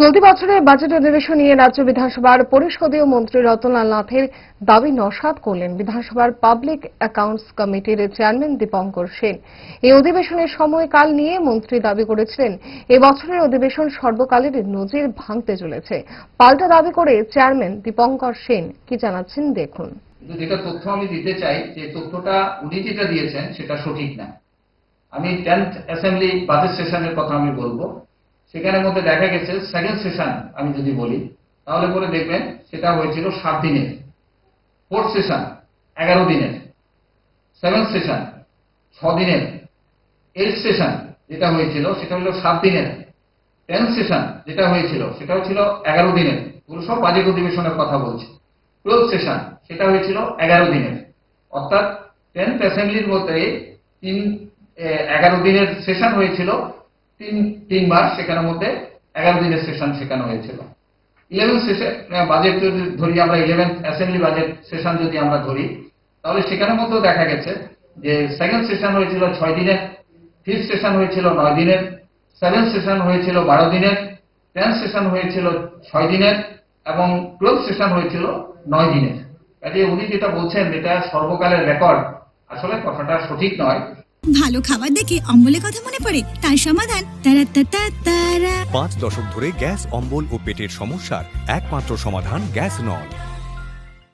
চলতি বছরের বাজেট অধিবেশন নিয়ে রাজ্য বিধানসভার পরিষদীয় মন্ত্রী রতনলাল নাথের দাবি নস্যাৎ করলেন বিধানসভার পাবলিক অ্যাকাউন্টস কমিটির চেয়ারম্যান দীপঙ্কর সেন। এই অধিবেশনের সময়কাল নিয়ে মন্ত্রী দাবি করেছিলেন এবছরের অধিবেশন সর্বকালের নজির ভাঙতে চলেছে। পাল্টা দাবি করে চেয়ারম্যান দীপঙ্কর সেন, কি জানাচ্ছেন দেখুন। যেটা তথ্য আমি দিতে চাই, যে তথ্যটা উনি যেটা দিয়েছেন সেটা সঠিক না। আমি টেন্থ অ্যাসেম্বলি বাজেট সেশনের কথা আমি বলব। সেখানের মধ্যে দেখা গেছে সেকেন্ড সেশন আমি যদি বলি, তাহলে পরে দেখবেন সেটা হয়েছিল সাত দিনের। ফোর্থ সেশন এগারো দিনের। সেভেন্থ সেশন ছ দিনের। এইট সেশন যেটা হয়েছিল, সেটা হলো সাত দিনের। টেন্থ সেশন যেটা হয়েছিল সেটা হচ্ছিল এগারো দিনের। পুরো সব বাজেট অধিবেশনের কথা বলছি। টুয়েলভ সেশন সেটা হয়েছিল এগারো দিনের। অর্থাৎ টেন্থ অ্যাসেম্বলির মধ্যে তিন এগারো দিনের সেশন হয়েছিল তিন, তিনবার সেখানের মধ্যে এগারো দিনের সেশন সেখানে হয়েছিল। ইলেভেন সেশন বাজেট যদি ধরি আমরা ইলেভেন অ্যাসেম্বলি বাজেট সেশন যদি আমরা ধরি, তাহলে সেখানের মধ্যেও দেখা গেছে যে সেকেন্ড সেশন হয়েছিল ছয় দিনের ফিফথ সেশন হয়েছিল নয় দিনের সেভেন সেশন হয়েছিল বারো দিনের টেন সেশন হয়েছিল ছয় দিনের এবং টুয়েলভ সেশন হয়েছিল নয় দিনের। কাজে উনি যেটা বলছেন, এটা সর্বকালের রেকর্ড আসলে কথাটা সঠিক নয়। ভালো খাবার দেখে অম্বলের কথা মনে পড়ে, তার সমাধান। তারা তারা। পাঁচ দশক ধরে গ্যাস, অম্বল ও পেটের সমস্যার একমাত্র সমাধান গ্যাস নল